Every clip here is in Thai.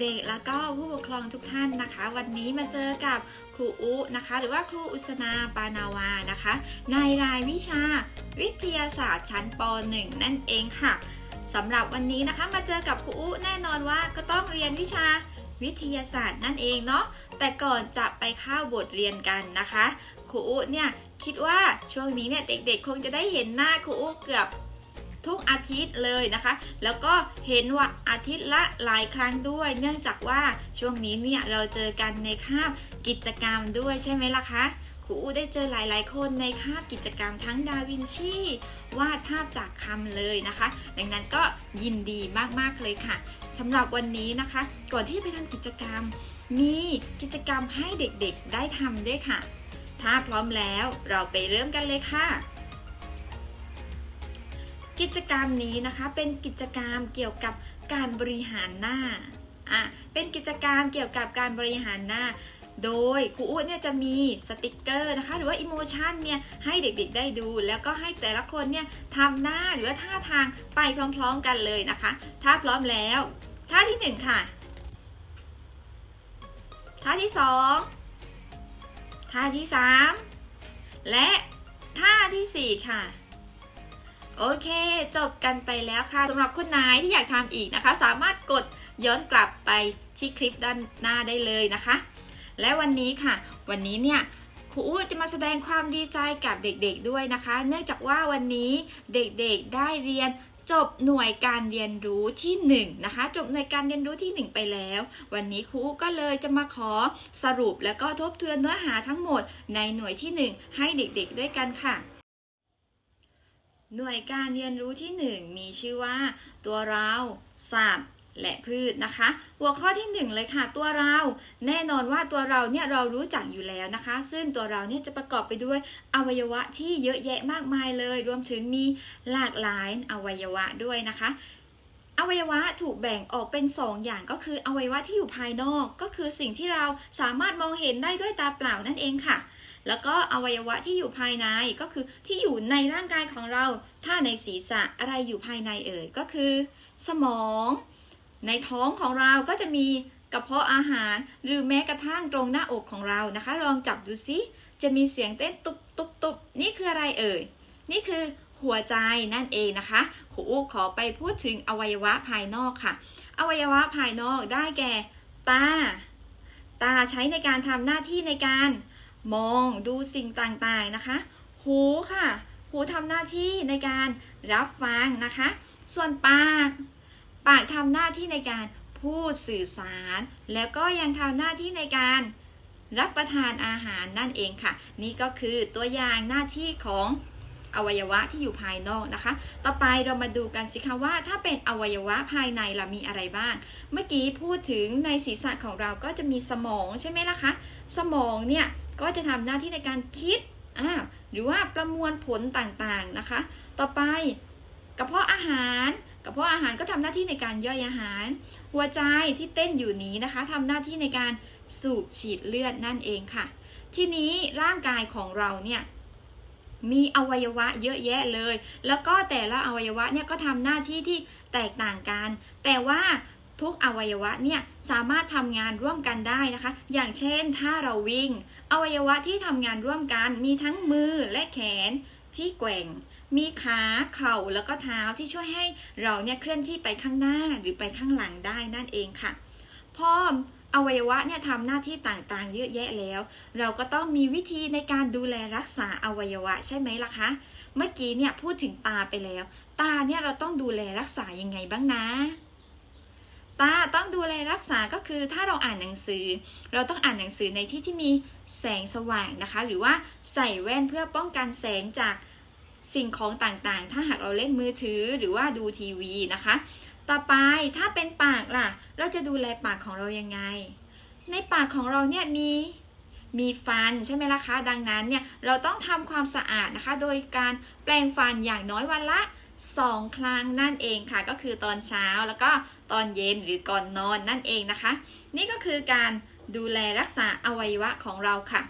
เด็กๆ แล้วก็ผู้ปกครองทุกท่านนะคะ วันนี้มาเจอกับครูอุนะคะ หรือว่าครูอุสนาปานาวานะคะ ในรายวิชาวิทยาศาสตร์ชั้นป .1 นั่นเองค่ะสำหรับวันนี้นะคะมาเจอกับครูอุแน่นอนว่าก็ต้องเรียนวิชาวิทยาศาสตร์นั่นเองเนาะแต่ก่อนจะไปเข้าบทเรียนกันนะคะครูอุเนี่ยคิดว่าช่วงนี้เนี่ยเด็กๆ คงจะได้เห็นหน้าครูอุเกือบ ทุกอาทิตย์เลยนะคะ แล้วก็เห็นว่าอาทิตย์ละหลายครั้งด้วย เนื่องจากว่าช่วงนี้เนี่ยเราเจอกันในคาบกิจกรรมด้วยใช่ไหมล่ะคะครูอูได้เจอหลาย ๆ คนในคาบกิจกรรมทั้งดาวินชีวาดภาพจากคำเลยนะคะ ดังนั้นก็ยินดีมาก ๆ เลยค่ะสำหรับวันนี้นะคะ ก่อนที่จะไปทำกิจกรรม มีกิจกรรมให้เด็ก ๆ ได้ทำด้วยค่ะ ถ้าพร้อมแล้วเราไปเริ่มกันเลยค่ะ กิจกรรมนี้นะคะเป็นกิจกรรมเกี่ยวกับการบริหารหน้าอะเป็นกิจกรรมเกี่ยวกับการบริหารหน้า โดยครูอู๊ดเนี่ยจะมีสติกเกอร์นะคะ หรือว่าอิโมชันเนี่ยให้เด็กๆได้ดู แล้วก็ให้แต่ละคนเนี่ยทำหน้าหรือว่าท่าทางไปพร้อมๆกันเลยนะคะ ถ้าพร้อมแล้วท่าที่หนึ่งค่ะท่าที่สองท่าที่สามและท่าที่สี่ค่ะ โอเค จบกันไปแล้วค่ะสำหรับคุณนายที่อยากทำอีกนะคะ สามารถกดย้อนกลับไปที่คลิปด้านหน้าได้เลยนะคะ และวันนี้ค่ะ วันนี้เนี่ยครูอู้จะมาแสดงความดีใจกับเด็กๆด้วยนะคะ เนื่องจากว่าวันนี้เด็กๆได้เรียนจบหน่วยการเรียนรู้ที่1นะคะ จบหน่วยการเรียนรู้ที่ 1 ไปแล้ว วันนี้ครูก็เลยจะมาขอสรุปแล้วก็ทบทวนเนื้อหาทั้งหมดในหน่วยที่ 1 ให้เด็กๆด้วยกันค่ะ หน่วยการเรียนรู้ที่ 1 มีชื่อว่า ตัวเรา สัตว์ และพืชนะคะ หัวข้อที่ 1 เลยค่ะ ตัวเรา แน่นอนว่าตัวเราเนี่ยเรารู้จักอยู่แล้วนะคะ ซึ่งตัวเราเนี่ยจะประกอบไปด้วยอวัยวะที่เยอะแยะมากมายเลย รวมถึงมีหลากหลายอวัยวะด้วยนะคะอวัยวะถูกแบ่งออกเป็น 2 อย่างก็คืออวัยวะที่อยู่ภายนอก ก็คือสิ่งที่เราสามารถมองเห็นได้ด้วยตาเปล่านั่นเองค่ะ แล้วก็อวัยวะที่อยู่ภายในก็คือที่อยู่ในร่างกายของเรา ถ้าในศีรษะอะไรอยู่ภายในเอ่ยก็คือ สมอง ในท้องของเราก็จะมีกระเพาะอาหาร หรือแม้กระทั่งตรงหน้าอกของเรานะคะ ลองจับดูซิจะมีเสียงเต้นตุบตุบตุบนี่คืออะไรเอ่ย นี่คือหัวใจนั่นเองนะคะครูขอไปพูดถึงอวัยวะภายนอกค่ะ อวัยวะภายนอกได้แก่ ตา ตาใช้ในการทำหน้าที่ในการ มองดูสิ่งต่างๆนะคะ หูค่ะ หูทำหน้าที่ในการรับฟังนะคะ ส่วนปาก ปากทำหน้าที่ในการพูดสื่อสาร แล้วก็ยังทำหน้าที่ในการรับประทานอาหารนั่นเองค่ะ นี่ก็คือตัวอย่างหน้าที่ของอวัยวะที่อยู่ภายนอกนะคะ ต่อไปเรามาดูกันสิคะว่า ถ้าเป็นอวัยวะภายในล่ะมีอะไรบ้าง เมื่อกี้พูดถึงในศีรษะของเราก็จะมีสมองใช่ไหมล่ะคะ สมองเนี่ย ก็จะทำหน้าที่ในการคิดอ่าหรือว่าประมวลผลต่างๆนะคะ ต่อไปกระเพาะอาหารกระเพาะอาหารก็ทำหน้าที่ในการย่อยอาหาร หัวใจที่เต้นอยู่นี้นะคะทำหน้าที่ในการสูบฉีดเลือดนั่นเองค่ะ ทีนี้ร่างกายของเราเนี่ยมีอวัยวะเยอะแยะเลย แล้วก็แต่ละอวัยวะเนี่ยก็ทำหน้าที่ที่แตกต่างกัน แต่ว่า ทุกอวัยวะเนี่ยสามารถทำงานร่วมกันได้นะคะ อย่างเช่นถ้าเราวิ่ง อวัยวะที่ทำงานร่วมกันมีทั้งมือและแขนที่แกว่ง มีขาเข่าแล้วก็เท้าที่ช่วยให้เราเนี่ยเคลื่อนที่ไปข้างหน้าหรือไปข้างหลังได้นั่นเองค่ะพออวัยวะเนี่ยทำหน้าที่ต่างๆ เยอะแยะแล้ว เราก็ต้องมีวิธีในการดูแลรักษาอวัยวะใช่ไหมล่ะคะ เมื่อกี้เนี่ยพูดถึงตาไปแล้ว ตาเนี่ยเราต้องดูแลรักษายังไงบ้างนะ ตาต้องดูแลรักษาก็คือถ้าเราอ่านหนังสือ เราต้องอ่านหนังสือในที่ที่มีแสงสว่างนะคะ หรือว่าใส่แว่นเพื่อป้องกันแสงจากสิ่งของต่างๆ ถ้าหากเราเล่นมือถือหรือว่าดูทีวีนะคะ ต่อไปถ้าเป็นปากล่ะ เราจะดูแลปากของเรายังไง ในปากของเราเนี่ยมีมีฟันใช่ไหมล่ะคะ ดังนั้นเนี่ยเราต้องทำความสะอาดนะคะ โดยการแปรงฟันอย่างน้อยวันละ 2 ครั้งนั่นเองค่ะ ก็คือตอนเช้าแล้วก็ ตอนเย็นหรือก่อนนอนนั่นเองนะคะ นี่ก็คือการดูแลรักษาอวัยวะของเราค่ะ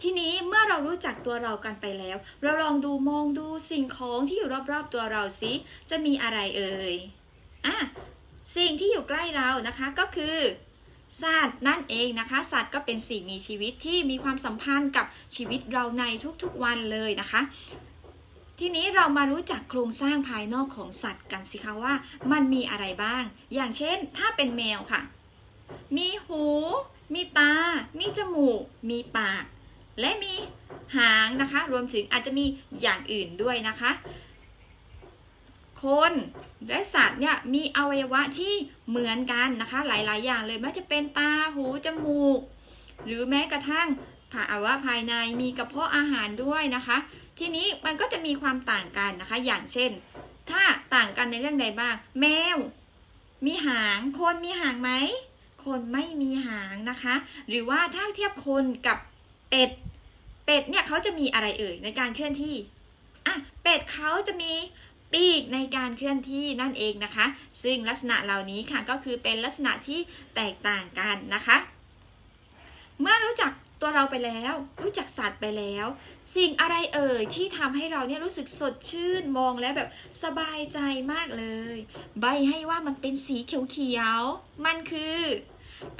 ทีนี้เมื่อเรารู้จักตัวเรากันไปแล้ว เราลองดูมองดูสิ่งของที่อยู่รอบๆตัวเราสิจะมีอะไรเอ่ยอะสิ่งที่อยู่ใกล้เรานะคะก็คือสัตว์นั่นเองนะคะ สัตว์ก็เป็นสิ่งมีชีวิตที่มีความสัมพันธ์กับชีวิตเราในทุกๆวันเลยนะคะ ทีนี้เรามารู้จักโครงสร้างภายนอกของสัตว์กันสิคะว่า มันมีอะไรบ้าง อย่างเช่น ถ้าเป็นแมวค่ะ มีหู มีตา มีจมูก มีปาก และมีหางนะคะ รวมถึงอาจจะมีอย่างอื่นด้วยนะคะ คนและสัตว์เนี่ยมีอวัยวะที่เหมือนกันนะคะ หลาย ๆ อย่างเลยไม่ว่าจะเป็นตา หู จมูก หรือแม้กระทั่งภาวะภายในมีกระเพาะอาหารด้วยนะคะ ทีนี้มันก็จะมีความต่างกันนะคะ อย่างเช่น ถ้าต่างกันในเรื่องใดบ้าง แมว มีหาง คนมีหางไหม คนไม่มีหางนะคะ หรือว่าถ้าเทียบคนกับเป็ด เป็ดเนี่ยเขาจะมีอะไรเอ่ยในการเคลื่อนที่ อะ เป็ดเขาจะมีปีกในการเคลื่อนที่นั่นเองนะคะ ซึ่งลักษณะเหล่านี้ค่ะก็คือเป็นลักษณะที่แตกต่างกันนะคะ เมื่อรู้จัก ตัวเราไปแล้ว รู้จักสัตว์ไปแล้ว สิ่งอะไรเอ่ยที่ทำให้เราเนี่ยรู้สึกสดชื่นมองแล้วแบบสบายใจมากเลย ใบให้ว่ามันเป็นสีเขียวๆมันคือ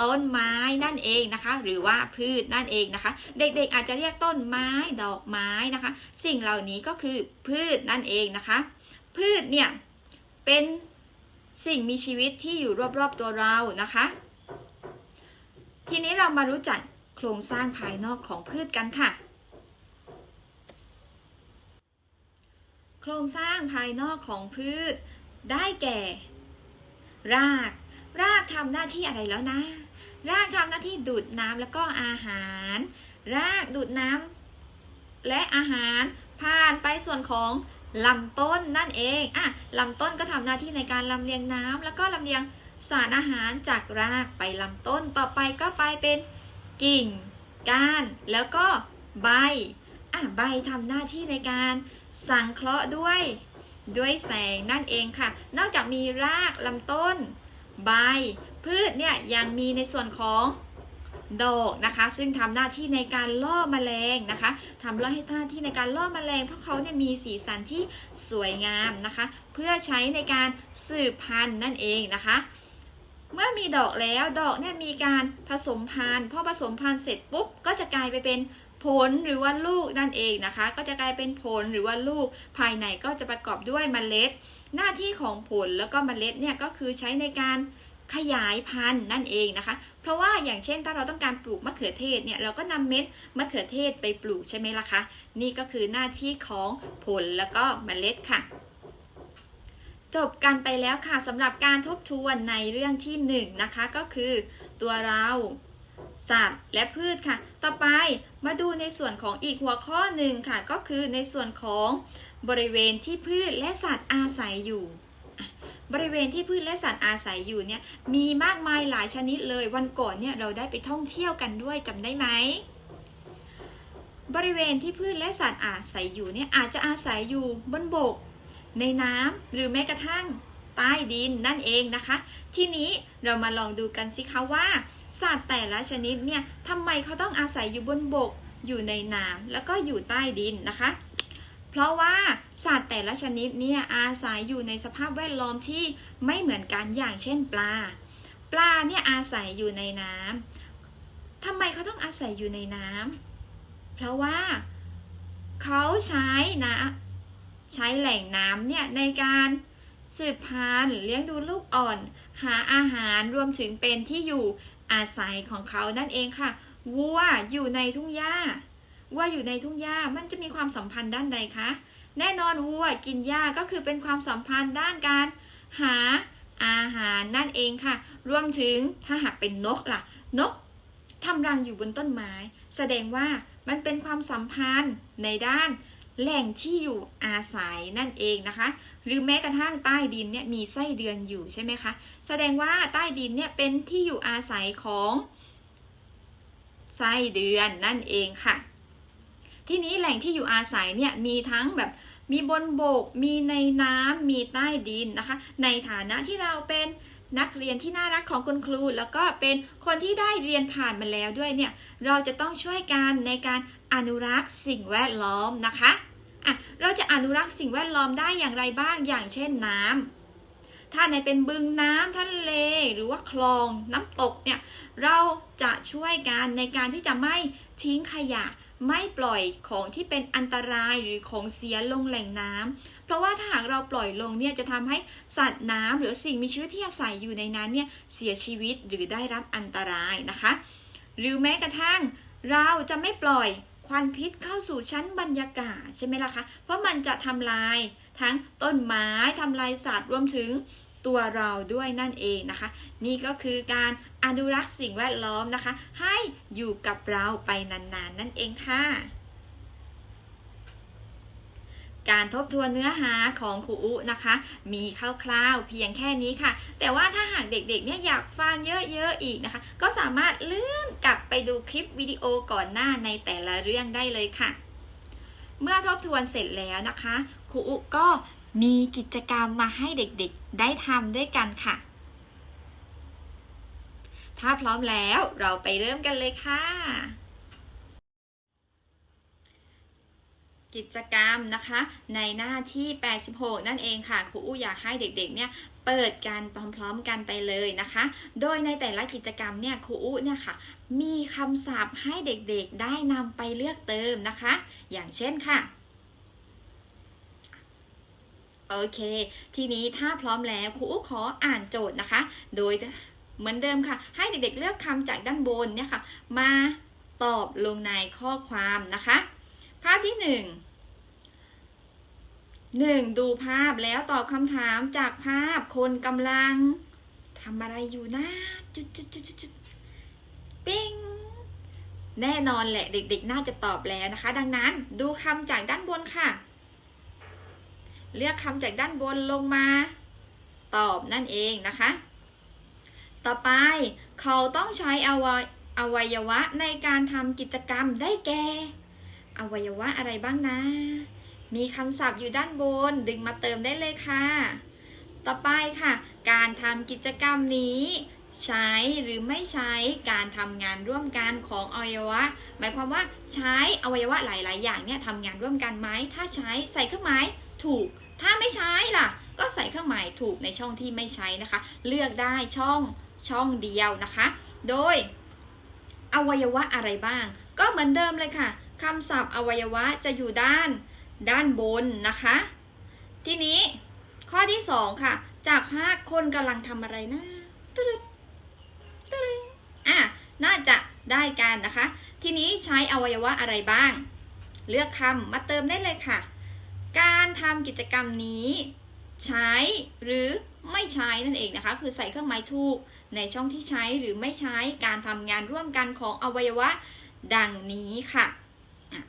ต้นไม้นั่นเองนะคะ หรือว่าพืชนั่นเองนะคะ เด็กๆอาจจะเรียกต้นไม้ดอกไม้นะคะ สิ่งเหล่านี้ก็คือพืชนั่นเองนะคะ พืชเนี่ยเป็นสิ่งมีชีวิตที่อยู่รอบๆตัวเรานะคะ ทีนี้เรามารู้จัก ครงสร้างภายนอกของพืชกันค่ะ โครงสร้างภายนอกของพืช ได้แก่ ราก รากทำหน้าที่อะไรแล้วนะ รากทำหน้าที่ดูดน้ำแล้วก็อาหาร รากดูดน้ำและอาหารผ่านไปส่วนของลำต้นนั่นเองอะลำต้นก็ทำหน้าที่ในการลำเลียงน้ำแล้วก็ลำเลียงสารอาหารจากรากไปลำต้นต่อไปก็ไปเป็น กิ่ง ก้าน แล้วก็ใบ อะ ใบทำหน้าที่ในการสังเคราะห์ด้วย ด้วยแสงนั่นเองค่ะ นอกจากมีรากลำต้น ใบ พืชเนี่ยยังมีในส่วนของดอกนะคะ ซึ่งทำหน้าที่ในการล่อแมลงนะคะทำหน้าที่ในการล่อแมลงเพราะเขาเนี่ยมีสีสันที่สวยงามนะคะ เพื่อใช้ในการสืบพันธุ์นั่นเองนะคะ เมื่อมีดอกแล้วดอกเนี่ยมีการผสมพันธุ์พอผสมพันธุ์เสร็จปุ๊บก็จะกลายไปเป็นผลหรือว่าลูกนั่นเองนะคะ ก็จะกลายเป็นผลหรือว่าลูกภายในก็จะประกอบด้วยเมล็ด หน้าที่ของผลแล้วก็เมล็ดเนี่ยก็คือใช้ในการขยายพันธุ์นั่นเองนะคะ เพราะว่าอย่างเช่นถ้าเราต้องการปลูกมะเขือเทศเนี่ยเราก็นำเม็ดมะเขือเทศไปปลูกใช่ไหมล่ะคะ นี่ก็คือหน้าที่ของผลแล้วก็เมล็ดค่ะ จบกันไปแล้วค่ะสำหรับการทบทวนในเรื่องที่1นงนะคะก็คือตัวเรา สัตว์และพืชค่ะ ต่อไปมาดูในส่วนของอีกหัวข้อหนึ่งค่ะ ก็คือในส่วนของบริเวณที่พืชและสัตว์อาศัยอยู่ บริเวณที่พืชและสัตว์อาศัยอยู่เนี่ยมีมากมายหลายชนิดเลยวันก่อนเนี่ยเราได้ไปท่องเที่ยวกันด้วยจำได้ไหมบริเวณที่พืชและสัตว์อาศัยอยู่เนี่ยอาจจะอาศัยอยู่บนบก ในน้ำหรือแม้กระทั่งใต้ดินนั่นเองนะคะ ทีนี้เรามาลองดูกันสิคะว่า สัตว์แต่ละชนิดเนี่ยทำไมเขาต้องอาศัยอยู่บนบก อยู่ในน้ำแล้วก็อยู่ใต้ดินนะคะ เพราะว่าสัตว์แต่ละชนิดเนี่ยอาศัยอยู่ในสภาพแวดล้อมที่ไม่เหมือนกันอย่างเช่นปลา ปลาเนี่ยอาศัยอยู่ในน้ำทำไมเขาต้องอาศัยอยู่ในน้ำเพราะว่าเขาใช้นะ ใช้แหล่งน้ำเนี่ยในการสืบพันธุ์เลี้ยงดูลูกอ่อน หาอาหารรวมถึงเป็นที่อยู่อาศัยของเขานั่นเองค่ะวัวอยู่ในทุ่งหญ้าวัวอยู่ในทุ่งหญ้ามันจะมีความสัมพันธ์ด้านใดคะแน่นอนวัวกินหญ้าก็คือเป็นความสัมพันธ์ด้านการหาอาหารนั่นเองค่ะ รวมถึงถ้าหากเป็นนกล่ะ นกทำรังอยู่บนต้นไม้ แสดงว่ามันเป็นความสัมพันธ์ในด้าน แหล่งที่อยู่อาศัยนั่นเองนะคะ หรือแม้กระทั่งใต้ดินเนี่ยมีไส้เดือนอยู่ใช่ไหมคะ แสดงว่าใต้ดินเนี่ยเป็นที่อยู่อาศัยของไส้เดือนนั่นเองค่ะ ที่นี้แหล่งที่อยู่อาศัยเนี่ยมีทั้งแบบมีบนบก มีในน้ำมีใต้ดินนะคะ ในฐานะที่เราเป็นนักเรียนที่น่ารักของคุณครู แล้วก็เป็นคนที่ได้เรียนผ่านมาแล้วด้วยเนี่ย เราจะต้องช่วยกันในการอนุรักษ์สิ่งแวดล้อมนะคะ อะเราจะอนุรักษ์สิ่งแวดล้อมได้อย่างไรบ้างอย่างเช่นน้ำถ้าในเป็นบึงน้ำทะเลหรือว่าคลองน้ำตกเนี่ยเราจะช่วยกันในการที่จะไม่ทิ้งขยะไม่ปล่อยของที่เป็นอันตรายหรือของเสียลงแหล่งน้ำเพราะว่าถ้าหากเราปล่อยลงเนี่ยจะทำให้สัตว์น้ำหรือสิ่งมีชีวิตที่อาศัยอยู่ในนั้นเนี่ยเสียชีวิตหรือได้รับอันตรายนะคะ หรือแม้กระทั่งเราจะไม่ปล่อย ควันพิษเข้าสู่ชั้นบรรยากาศใช่ไหมล่ะคะ เพราะมันจะทำลายทั้งต้นไม้ทำลายสัตว์รวมถึงตัวเราด้วยนั่นเองนะคะ นี่ก็คือการอนุรักษ์สิ่งแวดล้อมนะคะ ให้อยู่กับเราไปนานๆนนั่นเองค่ะ การทบทวนเนื้อหาของครูอุนะคะ มีคร่าวๆเพียงแค่นี้ค่ะ แต่ว่าถ้าหากเด็กๆเนี่ยอยากฟังเยอะๆอีกนะคะ ก็สามารถเลื่อนกลับไปดูคลิปวิดีโอก่อนหน้าในแต่ละเรื่องได้เลยค่ะ เมื่อทบทวนเสร็จแล้วนะคะครูอุก็มีกิจกรรมมาให้เด็กๆได้ทำด้วยกันค่ะ ถ้าพร้อมแล้วเราไปเริ่มกันเลยค่ะ กิจกรรมนะคะ ในหน้าที่ 86 นั่นเองค่ะครูอู้อยากให้เด็กๆเนี่ยเปิดกันพร้อมๆกันไปเลยนะคะ โดยในแต่ละกิจกรรมเนี่ยครูอู้เนี่ยค่ะ มีคำศัพท์ให้เด็กๆได้นำไปเลือกเติมนะคะ อย่างเช่นค่ะ โอเค ทีนี้ถ้าพร้อมแล้วครูอู้ขออ่านโจทย์นะคะ โดยเหมือนเดิมค่ะ ให้เด็กๆเลือกคำจากด้านบนเนี่ยค่ะ มาตอบลงในข้อความนะคะ ภาพที่หนึ่งหนึ่งดูภาพแล้วตอบคำถามจากภาพคนกำลังทำอะไรอยู่นะจุดจุดจุดจุดจุดปิ้งแน่นอนแหละเด็กๆ น่าจะตอบแล้วนะคะ ดังนั้นดูคำจากด้านบนค่ะ เลือกคำจากด้านบนลงมา ตอบนั่นเองนะคะ ต่อไปเขาต้องใช้อวอวัยวะในการทำกิจกรรมได้แก่ อวัยวะอะไรบ้างนะ มีคำศัพท์อยู่ด้านบน ดึงมาเติมได้เลยค่ะ ต่อไปค่ะ การทำกิจกรรมนี้ ใช้หรือไม่ใช้การทำงานร่วมกันของอวัยวะ หมายความว่าใช้อวัยวะหลาย ๆ อย่างเนี่ยทำงานร่วมกันไหม ถ้าใช้ใส่เครื่องหมายถูก ถ้าไม่ใช้ล่ะ ก็ใส่เครื่องหมายถูกในช่องที่ไม่ใช้นะคะ เลือกได้ช่องช่องเดียวนะคะ โดยอวัยวะอะไรบ้าง ก็เหมือนเดิมเลยค่ะ คำศัพท์อวัยวะจะอยู่ด้านด้านบนนะคะ ทีนี้ข้อที่สองค่ะ จากภาคคนกำลังทำอะไรนะตึ๊ดตึ๊ดอะน่าจะได้กันนะคะ ทีนี้ใช้อวัยวะอะไรบ้าง เลือกคำมาเติมได้เลยค่ะ การทำกิจกรรมนี้ ใช้หรือไม่ใช้นั่นเองนะคะ คือใส่เครื่องหมายถูกในช่องที่ใช้หรือไม่ใช้การทำงานร่วมกันของอวัยวะดังนี้ค่ะ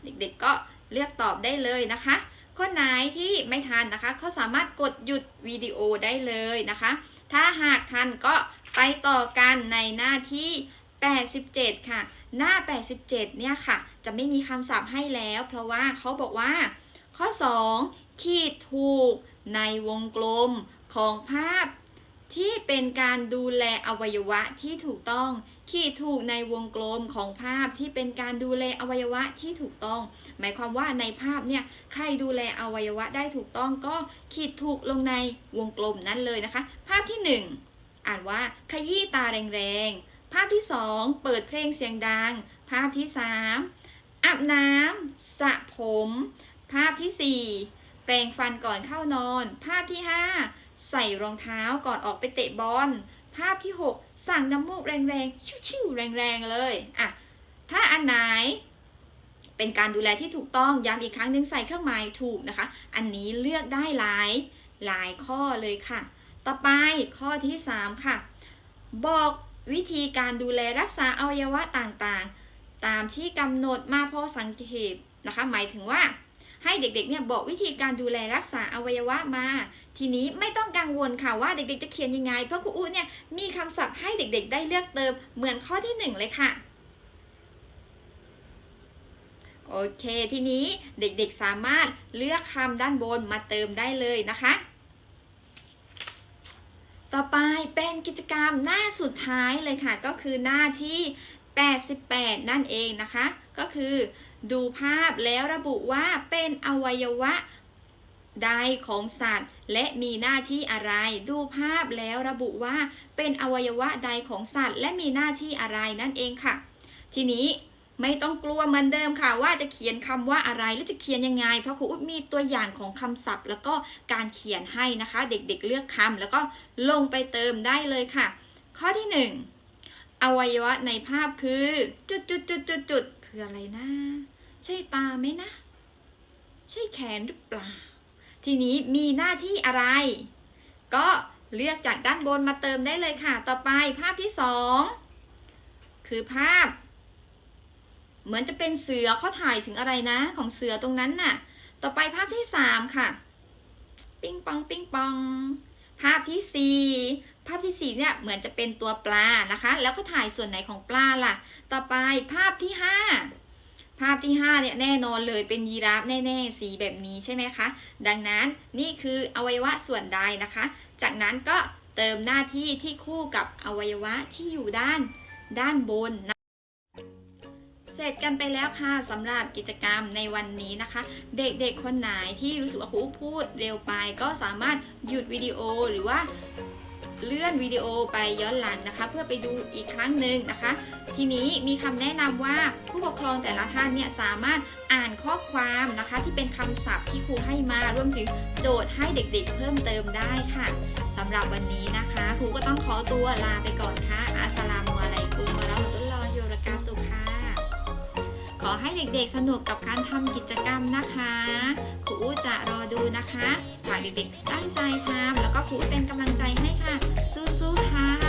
เด็กๆก็เลือกตอบได้เลยนะคะ ข้อไหนที่ไม่ทันนะคะเขาสามารถกดหยุดวิดีโอได้เลยนะคะ ถ้าหากทันก็ไปต่อกันในหน้าที่ 87 ค่ะ หน้า 87 เนี่ยค่ะ จะไม่มีคำศัพท์ให้แล้ว เพราะว่าเขาบอกว่า ข้อ 2 ขีดถูกในวงกลมของภาพที่เป็นการดูแลอวัยวะที่ถูกต้อง ขีดถูกในวงกลมของภาพที่เป็นการดูแลอวัยวะที่ถูกต้อง หมายความว่าในภาพเนี่ยใครดูแลอวัยวะได้ถูกต้องก็ขีดถูกลงในวงกลมนั้นเลยนะคะ ภาพที่ 1 อ่านว่าขยี้ตาแรงๆ ภาพที่ 2 เปิดเพลงเสียงดัง ภาพที่ 3อาบน้ำสระผม ภาพที่ 4 แปรงฟันก่อนเข้านอน ภาพที่ 5 ใส่รองเท้าก่อนออกไปเตะบอล ภาพที่ 6 สั่งน้ำมูกแรงๆ ชิวๆแรงๆ เลยอะถ้าอันไหนเป็นการดูแลที่ถูกต้องย้ำอีกครั้งหนึ่งใส่เครื่องหมายถูกนะคะ อันนี้เลือกได้หลายหลายข้อเลยค่ะ ต่อไปข้อที่ 3 ค่ะ บอกวิธีการดูแลรักษาอวัยวะต่างๆ ตามที่กำหนดมาพอสังเกตนะคะ หมายถึงว่า ให้เด็กๆเนี่ยบอกวิธีการดูแลรักษาอวัยวะมา ทีนี้ไม่ต้องกังวลค่ะว่าเด็กๆจะเขียนยังไง เพราะครูอู้เนี่ยมีคำศัพท์ให้เด็กๆ ได้เลือกเติมเหมือนข้อที่หนึ่งเลยค่ะโอเค ทีนี้เด็กๆสามารถเลือกคำด้านบนมาเติมได้เลยนะคะ ต่อไปเป็นกิจกรรมหน้าสุดท้ายเลยค่ะ ก็คือหน้าที่ 88 นั่นเองนะคะ ก็คือ ดูภาพแล้วระบุว่าเป็นอวัยวะใดของสัตว์ และมีหน้าที่อะไร ดูภาพแล้วระบุว่าเป็นอวัยวะใดของสัตว์ และมีหน้าที่อะไรนั่นเองค่ะ ทีนี้ไม่ต้องกลัวเหมือนเดิมค่ะ ว่าจะเขียนคำว่าอะไรและจะเขียนยังไง เพราะครูอุ๊ดมีตัวอย่างของคำศัพท์ แล้วก็การเขียนให้นะคะ เด็กๆเลือกคำแล้วก็ลงไปเติมได้เลยค่ะ ข้อที่หนึ่งอวัยวะในภาพคือ จุดจุดจุดจุดจุดคืออะไรนะ ใช่ตาไหมนะ ใช่แขนหรือเปล่า ทีนี้มีหน้าที่อะไร ก็เลือกจากด้านบนมาเติมได้เลยค่ะ ต่อไปภาพที่สองคือภาพ เหมือนจะเป็นเสือเขาถ่ายถึงอะไรนะ ของเสือตรงนั้นน่ะ ต่อไปภาพที่สามค่ะ ปิ้งปอง ปิ้งปอง ภาพที่สี่ภาพที่สี่เนี่ยเหมือนจะเป็นตัวปลานะคะ แล้วก็ถ่ายส่วนไหนของปลาล่ะ ต่อไปภาพที่ห้า ภาพที่ห้าเนี่ยแน่นอนเลยเป็นยีราฟแน่ๆสีแบบนี้ใช่ไหมคะ ดังนั้นนี่คืออวัยวะส่วนใดนะคะ จากนั้นก็เติมหน้าที่ที่คู่กับอวัยวะที่อยู่ด้านด้านบนนะเสร็จกันไปแล้วค่ะสำหรับกิจกรรมในวันนี้นะคะ เด็กๆคนไหนที่รู้สึกว่าครูพูดเร็วไป ก็สามารถหยุดวิดีโอหรือว่า เลื่อนวิดีโอไปย้อนหลังนะคะ เพื่อไปดูอีกครั้งหนึ่งนะคะ ทีนี้มีคำแนะนำว่าผู้ปกครองแต่ละท่านเนี่ยสามารถอ่านข้อความนะคะ ที่เป็นคำศัพท์ที่ครูให้มารวมถึงโจทย์ให้เด็กๆ เพิ่มเติมได้ค่ะสำหรับวันนี้นะคะครูก็ต้องขอตัวลาไปก่อนค่ะอาสลามุอะลัยกุมวะเราะมะตุ ขอให้เด็กๆสนุกกับการทำกิจกรรมนะคะครูอู้จะรอดูนะคะฝากเด็กๆตั้งใจทำแล้วก็ครูเป็นกำลังใจให้ค่ะ สู้ๆค่ะ